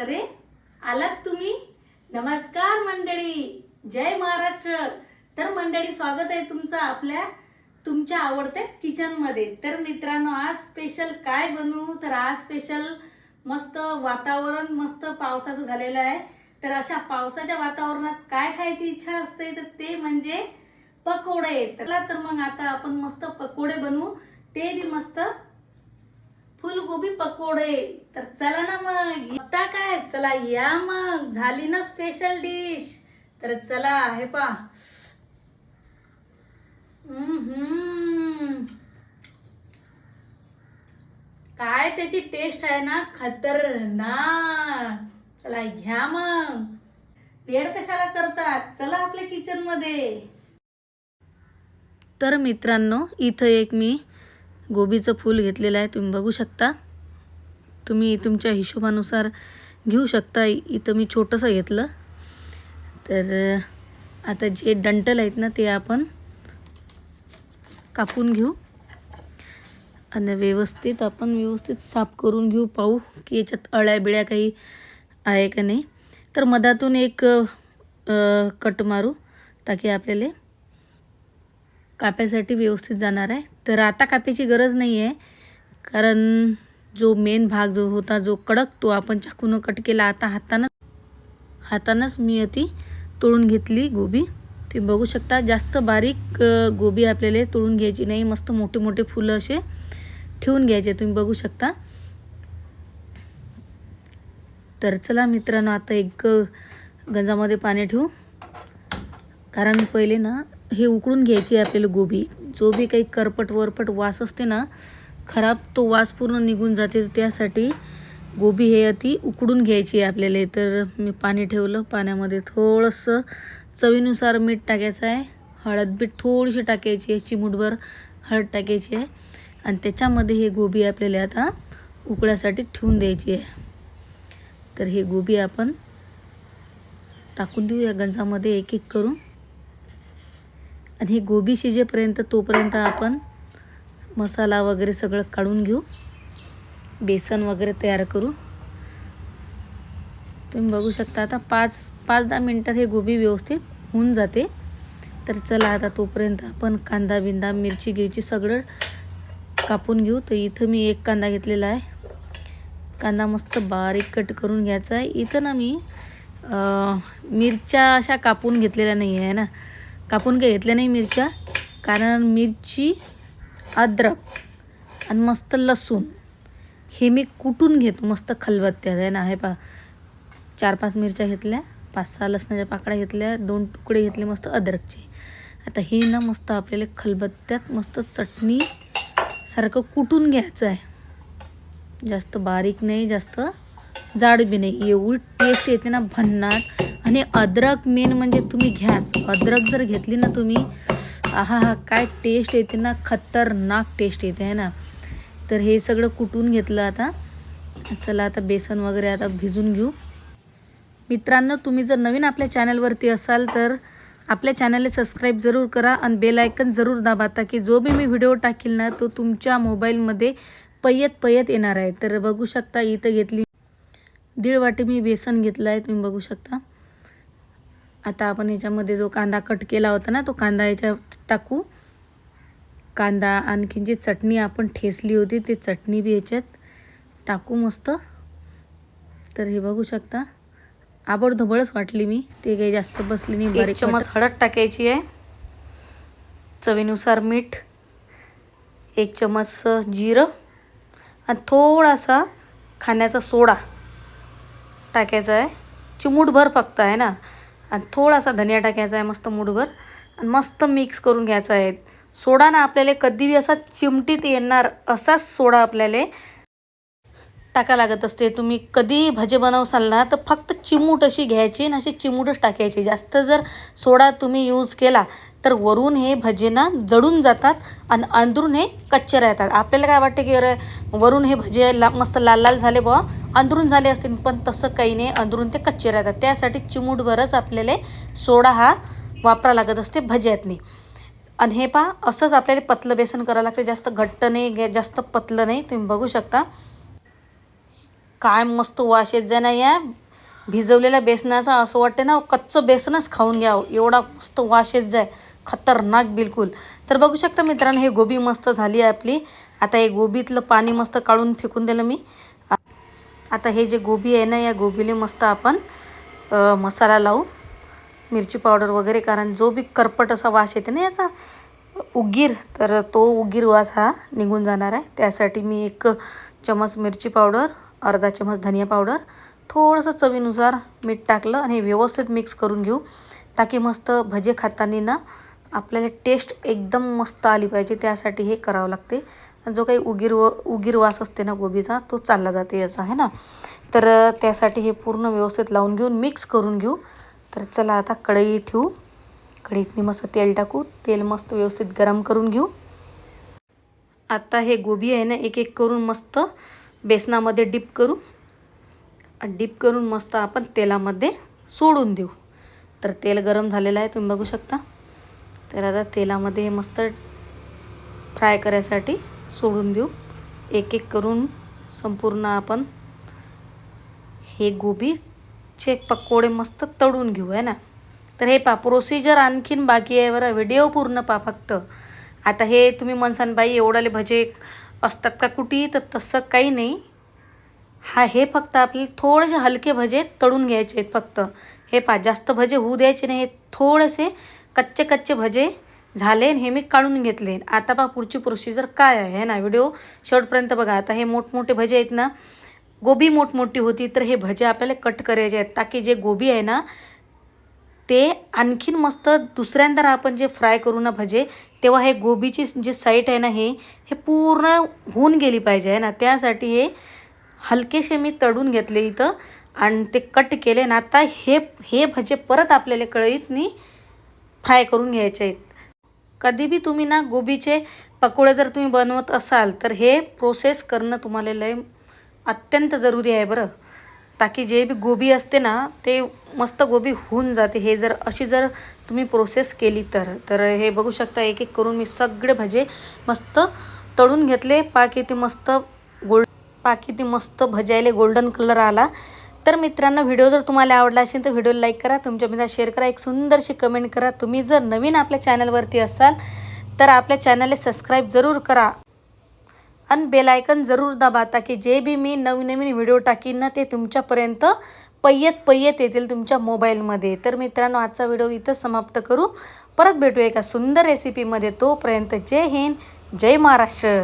अरे आलात तुम्ही? नमस्कार मंडळी. जय महाराष्ट्र. तर मंडळी स्वागत आहे तुमचं आपल्या तुमच्या आवडत्या किचनमध्ये तर मित्रांनो आज स्पेशल काय बनवू? तर आज स्पेशल मस्त वातावरण मस्त पावसाचं झालेलं आहे. तर अशा पावसाच्या वातावरणात काय खायची इच्छा असते? तर ते म्हणजे पकोडे. तर मग आता आपण मस्त पकोडे बनवू. ते बी मस्त फुलगोबी पकोडे. तर चला ना मग. आता काय? चला या मग. झाली ना स्पेशल डिश तर चला हे पा काय त्याची टेस्ट आहे ना? खतरनाक. चला घ्या मग. वेळ कशाला करतात? चला आपल्या किचनमध्ये. तर मित्रांनो इथं एक मी गोबीचं फूल घेतलेलं आहे तुम्ही बघू शकता. तुम्ही तुमच्या हिशोबानुसार घेऊ शकता. इथं मी छोटंसं घेतलं. तर आता जे डंटल आहेत ना ते आपण कापून घेऊ. आणि व्यवस्थित आपण व्यवस्थित साफ करून घेऊ पाहू की याच्यात अळ्या बिळ्या काही आहे का नाही. तर मधातून एक कट मारू ताकी आपल्याला काप्यासाठी व्यवस्थित जाणार आहे. तर आता कापायची गरज नाही आहे कारण जो मेन भाग जो होता जो कडक तो आपण चाकून कट केला. आता हातानं हातानंच मी ती तोडून घेतली गोबी. ती बघू शकता जास्त बारीक गोबी आपल्याला तोडून घ्यायची नाही. मस्त मोठे मोठे फुलं असे ठेवून घ्यायचे. तुम्ही बघू शकता. तर चला मित्रांनो आता एक गंजामध्ये पाणी ठेवू. कारण पहिले ना हे उकळून घ्यायची आहे आपल्याला गोबी. जो बी काही करपट वरपट वास असते ना खराब तो वास पूर्ण निघून जाते. त्यासाठी गोबी हे अति उकडून घ्यायची आहे आपल्याला. तर मी पाणी ठेवलं. पाण्यामध्ये थोडंसं चवीनुसार मीठ टाकायचं आहे. हळद बीठ थोडीशी टाकायची आहे. चिमूटभर हळद टाकायची आहे. आणि त्याच्यामध्ये हे गोबी आपल्याला आता उकळ्यासाठी ठेवून द्यायची आहे. तर हे गोबी आपण टाकून देऊ या गंजामध्ये एक एक करून. आणि हे गोबी शिजेपर्यंत तोपर्यंत आपण मसाला वगैरे सगळं काढून घेऊ. बेसन वगैरे तयार करू. तुम्ही बघू शकता आता पाच पाच दहा मिनटात हे गोबी व्यवस्थित होऊन जाते. तर चला आता तोपर्यंत आपण कांदा बिंदा मिरची गिरची सगळं कापून घेऊ. तर इथं मी एक कांदा घेतलेला आहे. कांदा मस्त बारीक कट करून घ्यायचा आहे. इथं ना मी मिरच्या अशा कापून घेतलेल्या नाही आहे ना. कापून काही घेतल्या नाही मिरच्या कारण मिरची अद्रक आणि मस्त लसूण हे मी कुटून घेतो. मस्त खलबत्त्यात आहे ना हे पा चार पाच मिरच्या घेतल्या पाच सहा लसणाच्या पाकळ्या घेतल्या दोन तुकडे घेतले मस्त अद्रकचे. आता हे ना मस्त आपल्याला खलबत्त्यात मस्त चटणी सारखं कुटून घ्यायचं आहे. जास्त बारीक नाही जास्त जाड बी नाही. एवढी टेस्ट येते ना भन्नाट. आणि अद्रक मेन म्हणजे तुम्ही घ्याच. अद्रक जर घेतली ना तुम्ही आहा हा काय टेस्ट येते ना खतरनाक टेस्ट येते आहे ना? तर हे सगळं कुटून घेतलं आता. चला आता बेसन वगैरे आता भिजून घेऊ. मित्रांनो तुम्ही जर नवीन आपल्या चॅनलवरती असाल तर आपल्या चॅनलला सबस्क्राईब जरूर करा आणि बेल आयकन जरूर दाबा ताकी जो बी मी व्हिडिओ टाकील ना तो तुमच्या मोबाईलमध्ये पयत पयत येणार आहे. तर बघू शकता इथं घेतली. दीड वाटी मी बेसन घेतलं आहे तुम्ही बघू शकता. आता आपण याच्यामध्ये जो कांदा कट केला होता ना तो कांदा याच्यात टाकू. कांदा आणखीन जी चटणी आपण ठेसली होती ते चटणी बी याच्यात टाकू मस्त. तर हे बघू शकता. आबडधोबळच वाटली मी. ते काही जास्त बसली नाही बारीक चमच हळद टाकायची आहे. चवीनुसार मीठ एक चमच जिरं आणि थोडासा खाण्याचा सोडा टाकायचा आहे. चिमूटभर फक्त आहे ना. आणि थोडासा धनिया टाकायचा आहे मस्त मुठभर. आणि मस्त मिक्स करून घ्यायचा आहे. सोडा ना आपल्याला कधीही असा चिमटीत येणार असाच सोडा आपल्याला. टाका लागत असते. तुम्ही कधी भजे बनवसाल ना तर फक्त चिमूट अशी घ्यायची आणि अशी चिमूटच टाकायची. जास्त जर सोडा तुम्ही यूज केला तर वरून हे भजे ना जळून जातात आणि अंदरून हे कच्चे राहतात. आपल्याला काय वाटतं की अरे वरून हे भजे ला मस्त लाल लाल झाले बुवा अंदरून झाले असतील पण तसं काही नाही अंदरून ते कच्चे राहतात. त्यासाठी चिमूटभरच आपल्याला सोडा हा वापरा लागत असते भज्यातनी. आणि हे पहा असंच आपल्याला पतलं बेसन करावं लागतं. जास्त घट्ट नाही जास्त पतलं नाही तुम्ही बघू शकता. काय मस्त वास येत जाय ना या. भिजवलेल्या बेसनाचा असं वाटते ना कच्चं बेसनच खाऊन घ्यावं एवढा मस्त वास येत जाय. खतरनाक बिलकुल. तर बघू शकता मित्रांनो हे गोबी मस्त झाली आहे आपली. आता हे गोबीतलं पाणी मस्त काढून फेकून दिलं मी. आता हे जे गोबी आहे ना या गोबीला मस्त आपण मसाला लावू. मिरची पावडर वगैरे कारण जो बी करपट असा वास येते ना याचा उगीर तर तो उगीर वास हा निघून जाणार आहे. त्यासाठी मी एक चमच मिरची पावडर अर्धा चमच धनिया पावडर थोडंसं चवीनुसार मीठ टाकलं आणि व्यवस्थित मिक्स करून घेऊ. ताकी मस्त भजे खाताना ना आपल्याला टेस्ट एकदम मस्त आली पाहिजे त्यासाठी हे करावं लागते. जो काही उगीर व उगीर वास असते ना गोबीचा तो चालला जाते याचा आहे ना? तर त्यासाठी हे पूर्ण व्यवस्थित लावून घेऊन मिक्स करून घेऊ. तर चला आता कढई ठेवू. कढईतनी मस्त तेल टाकू. तेल मस्त व्यवस्थित गरम करून घेऊ. आता हे गोबी आहे ना एक एक करून मस्त बेसनामध्ये डिप करू. डिप करून मस्त आपण तेलामध्ये सोडून देऊ. तर तेल गरम झालेलं आहे तुम्ही बघू शकता. तर आता तेलामध्ये हे मस्त फ्राय करायसाठी सोडून देऊ. एक एक करून संपूर्ण आपण हे गोबीचे पकोडे मस्त तळून घेऊ आहे ना? तर हे पा प्रोसिजर आणखीन बाकी आहे बरं. व्हिडिओ पूर्ण पा फक्त. आता हे तुम्ही म्हणसान बाई एवढाले भजे असतात का कुठे तर तसं काही नाही. हा हे फक्त आपले थोडेसे हलके भजे तळून घ्यायचे आहेत फक्त. हे पा जास्त भजे होऊ द्यायचे नाही. हे थोडेसे कच्चे कच्चे भजे झाले हे मी काढून घेतले आता पा पुढची प्रोसिजर काय आहे ना? व्हिडिओ शेवटपर्यंत बघा. आता हे मोठमोठे भजे आहेत ना गोबी मोठमोठी होती तर हे भजे आपल्याला कट करायचे आहेत. ताकी जे गोबी आहे ना ते आणखीन मस्त दुसऱ्यांदा आपण जे फ्राय करू ना भजे तेव्हा हे गोबीची जी साईट आहे ना हे हे पूर्ण होऊन गेली पाहिजे आहे ना? त्यासाठी हे हलकेसे मी तडून घेतले इथं आणि ते कट केले ना. आता हे हे भजे परत आपल्याला कळईतनी फ्राय करून घ्यायचे आहेत. कधी बी तुम्ही ना गोबीचे पकोडे जर तुम्ही बनवत असाल तर हे प्रोसेस करणं तुम्हाला लय अत्यंत जरुरी आहे बरं. ताकी जे बी गोबी असते ना ते मस्त गोबी होऊन जाते. हे जर अशी जर तुम्ही प्रोसेस केली तर तर हे बघू शकता एक एक करून मी सगळे भजे मस्त तळून घेतले. पाकी किती मस्त गोल्ड पाकी किती मस्त भजायले गोल्डन कलर आला. तर मित्रांनो व्हिडिओ जर तुम्हाला आवडला असेल तर व्हिडिओला लाईक करा तुमच्या मित्रांना शेअर करा. एक सुंदरशी कमेंट करा. तुम्ही जर नवीन आपल्या चॅनलवरती असाल तर आपल्या चॅनलला सबस्क्राईब जरूर करा. आणि बेलायकन जरूर दाबा ताकी जे बी मी नवीन नवीन व्हिडिओ टाकीन ना ते तुमच्यापर्यंत पय्यत पय्यत येतील तुमच्या मोबाईलमध्ये तर मित्रांनो आजचा व्हिडिओ इथं समाप्त करू. परत भेटू एका सुंदर रेसिपीमध्ये तोपर्यंत जय हिंद जय महाराष्ट्र.